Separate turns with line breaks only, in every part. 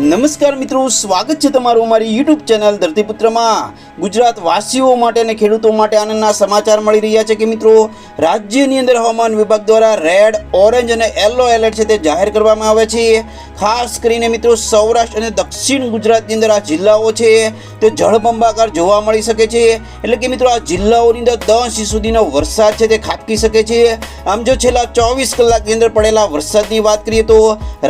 નમસ્કાર મિત્રો, સ્વાગત છે તમારું અમારી યુટ્યુબ ચેનલ ધરતીપુત્રમાં. ગુજરાત વાસીઓ માટે અને ખેડૂતો માટે આનંદના સમાચાર મળી રહ્યા છે કે મિત્રો, રાજ્યની અંદર હવામાન વિભાગ દ્વારા રેડ, ઓરેન્જ અને યલો એલર્ટ છે તે જાહેર કરવામાં આવે છે. ખાસ કરીને મિત્રો, સૌરાષ્ટ્ર અને દક્ષિણ ગુજરાતની અંદર આ જિલ્લાઓ છે તે જળબંબાકાર જોવા મળી શકે છે. એટલે કે મિત્રો, આ જિલ્લાઓની અંદર દસ ઇંચ સુધીનો વરસાદ છે તે ખાબકી શકે છે. આમ જો છેલ્લા ચોવીસ કલાકની અંદર પડેલા વરસાદની વાત કરીએ તો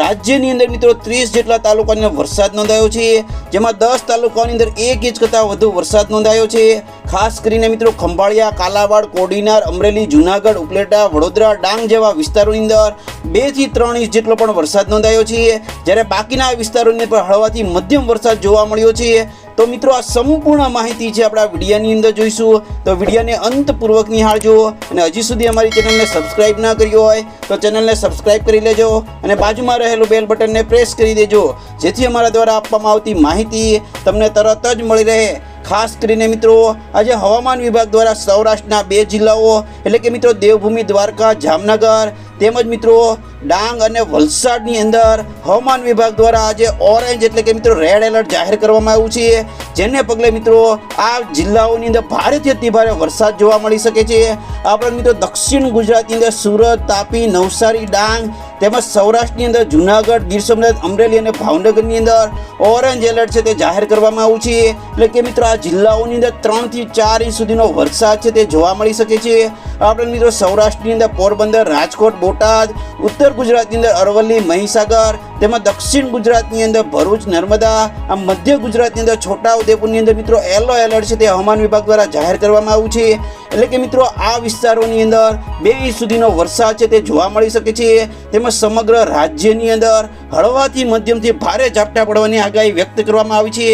રાજ્યની અંદર મિત્રો, ત્રીસ જેટલા તાલુકાની અંદર વરસાદ નોંધાયો છે. જેમાં દસ તાલુકાની અંદર એક ઇંચ કરતાં વધુ વરસાદ નોંધાયો છે. ખાસ કરીને મિત્રો ખંભાળિયા, કાલાવાડ, કોડીનાર, અમરેલી, જુનાગઢ, ઉપલેટા, વડોદરા, ડાંગ જેવા વિસ્તારોની અંદર બેથી ત્રણ ઇંચ જેટલો પણ વરસાદ નોંધાયો છે. જ્યારે બાકીના વિસ્તારોની પર હળવાથી મધ્યમ વરસાદ જોવા મળ્યો છે. તો મિત્રો, આ સંપૂર્ણ માહિતી છે આપણા વિડીયાની અંદર જોઈશું, તો વિડીયાને અંતપૂર્વક નિહાળજો અને હજી સુધી અમારી ચેનલને સબસ્ક્રાઇબ ના કર્યો હોય, તો ચેનલને સબસ્ક્રાઇબ કરી લેજો અને બાજુમાં રહેલું બેલ બટનને પ્રેસ કરી દેજો, જેથી અમારા દ્વારા આપવામાં આવતી માહિતી તમને તરત જ મળી રહે. ખાસ કરીને મિત્રો, આજે હવામાન વિભાગ દ્વારા સૌરાષ્ટ્રના બે જિલ્લાઓ, એટલે કે મિત્રો દેવભૂમિ દ્વારકા, જામનગર તેમજ મિત્રો, ડાંગ અને વલસાડની અંદર હવામાન વિભાગ દ્વારા આજે ઓરેન્જ એટલે કે મિત્રો રેડ એલર્ટ જાહેર કરવામાં આવ્યું છે. જેને પગલે મિત્રો, આ જિલ્લાઓની અંદર ભારેથી અતિ ભારે વરસાદ જોવા મળી શકે છે. આપણે મિત્રો, દક્ષિણ ગુજરાતની અંદર સુરત, તાપી, નવસારી, ડાંગ તેમજ સૌરાષ્ટ્રની અંદર જુનાગઢ, ગીર સોમનાથ, અમરેલી અને ભાવનગરની અંદર ઓરેન્જ એલર્ટ છે તે જાહેર કરવામાં આવ્યું છે. એટલે કે મિત્રો, આ જિલ્લાઓની અંદર ત્રણથી ચાર ઇંચ સુધીનો વરસાદ છે તે જોવા મળી શકે છે. આપણે મિત્રો, સૌરાષ્ટ્રની અંદર પોરબંદર, રાજકોટ બોટાદ ઉત્તર ગુજરાતની અંદર અરવલ્લી મહીસાગર તેમજ દક્ષિણ ગુજરાતની અંદર ભરૂચ, નર્મદા આ મધ્ય ગુજરાતની અંદર છોટાઉદેપુરની અંદર મિત્રો યલો એલર્ટ છે તે હવામાન વિભાગ દ્વારા જાહેર કરવામાં આવ્યું છે. એટલે કે મિત્રો આ વિસ્તારોની અંદર બે ઇંચ સુધીનો વરસાદ છે તે જોવા મળી શકે છે. તેમજ સમગ્ર રાજ્યની અંદર હળવાથી મધ્યમથી ભારે ઝાપટા પડવાની આગાહી વ્યક્ત કરવામાં આવી છે.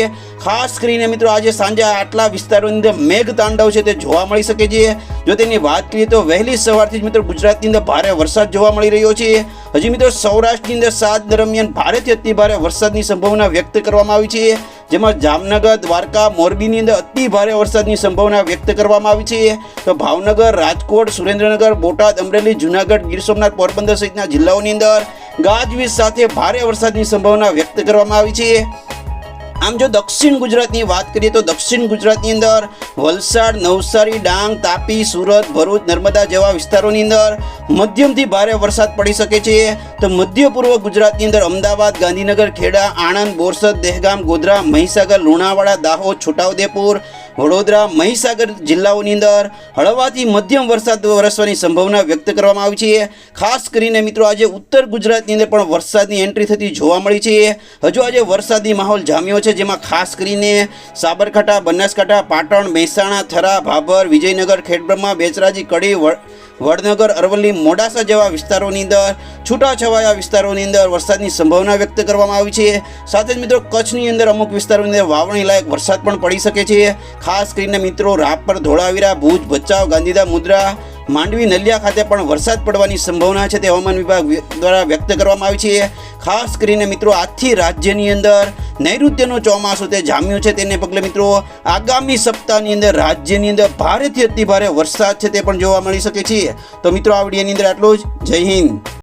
ખાસ કરીને મિત્રો આજે સાંજે આટલા વિસ્તારોની અંદર મેઘ તાંડવ છે તે જોવા મળી શકે છે. જો તેની વાત કરીએ તો વહેલી સવારથી જ મિત્રો ગુજરાતની અંદર ભારે વરસાદ જોવા મળી રહ્યો છે. હજી મિત્રો સૌરાષ્ટ્રની અંદર સાત દરમિયાન ભારેથી અતિ ભારે વરસાદની સંભાવના વ્યક્ત કરવામાં આવી છે. જેમાં જામનગર, દ્વારકા, મોરબીની અંદર અતિ ભારે વરસાદની સંભાવના વ્યક્ત કરવામાં આવી છે. તો ભાવનગર, રાજકોટ, સુરેન્દ્રનગર, બોટાદ, અમરેલી, જુનાગઢ, ગીર સોમનાથ, પોરબંદર સહિતના જિલ્લાઓની અંદર ગાજવીજ સાથે ભારે વરસાદની સંભાવના વ્યક્ત કરવામાં આવી છે. આમ જો દક્ષિણ ગુજરાતની વાત કરીએ તો દક્ષિણ ગુજરાતની અંદર વલસાડ, નવસારી, ડાંગ, તાપી, સુરત, ભરૂચ, નર્મદા જેવા વિસ્તારોની અંદર મધ્યમથી ભારે વરસાદ પડી શકે છે. તો મધ્ય પૂર્વ ગુજરાતની અંદર અમદાવાદ, ગાંધીનગર, ખેડા, આણંદ, બોરસદ, દહેગામ, ગોધરા, મહીસાગર, લુણાવાડા, દાહોદ, છોટાઉદેપુર વડોદરા મહીસાગર જિલ્લાઓની અંદર હળવાથી મધ્યમ વરસાદ વરસવાની સંભાવના વ્યક્ત કરવામાં આવી છે. ખાસ કરીને મિત્રો આજે ઉત્તર ગુજરાતની અંદર પણ વરસાદની એન્ટ્રી થતી જોવા મળી છે. હજુ આજે વરસાદી માહોલ જામ્યો છે, જેમાં ખાસ કરીને સાબરકાંઠા, બનાસકાંઠા, પાટણ, મહેસાણા, થરા, ભાભર, વિજયનગર, ખેડબ્રહ્મા, બેચરાજી, કડી, વડ- વડનગર, અરવલ્લી, મોડાસા જેવા વિસ્તારોની અંદર, છૂટાછવાયા વિસ્તારોની અંદર વરસાદની સંભાવના વ્યક્ત કરવામાં આવી છે. સાથે જ મિત્રો કચ્છની અંદર અમુક વિસ્તારોની અંદર વાવણી લાયક વરસાદ પણ પડી શકે છે. ખાસ કરીને મિત્રો રાપર ધોળાવીરા, ભુજ, ભચાઉ, ગાંધીધામ, મુદ્રા, માંડવી, નલિયા ખાતે પણ વરસાદ પડવાની સંભાવના છે તે હવામાન વિભાગ દ્વારા વ્યક્ત કરવામાં આવી છે. ખાસ કરીને મિત્રો, આજથી રાજ્યની અંદર નૈઋત્યનું ચોમાસું તે જામ્યું છે તેને પગલે મિત્રો, આગામી સપ્તાહની અંદર રાજ્યની અંદર ભારેથી અતિ ભારે વરસાદ છે તે પણ જોવા મળી શકે છે. તો મિત્રો, આ વિડીયોની અંદર આટલું જ. જય હિન્દ.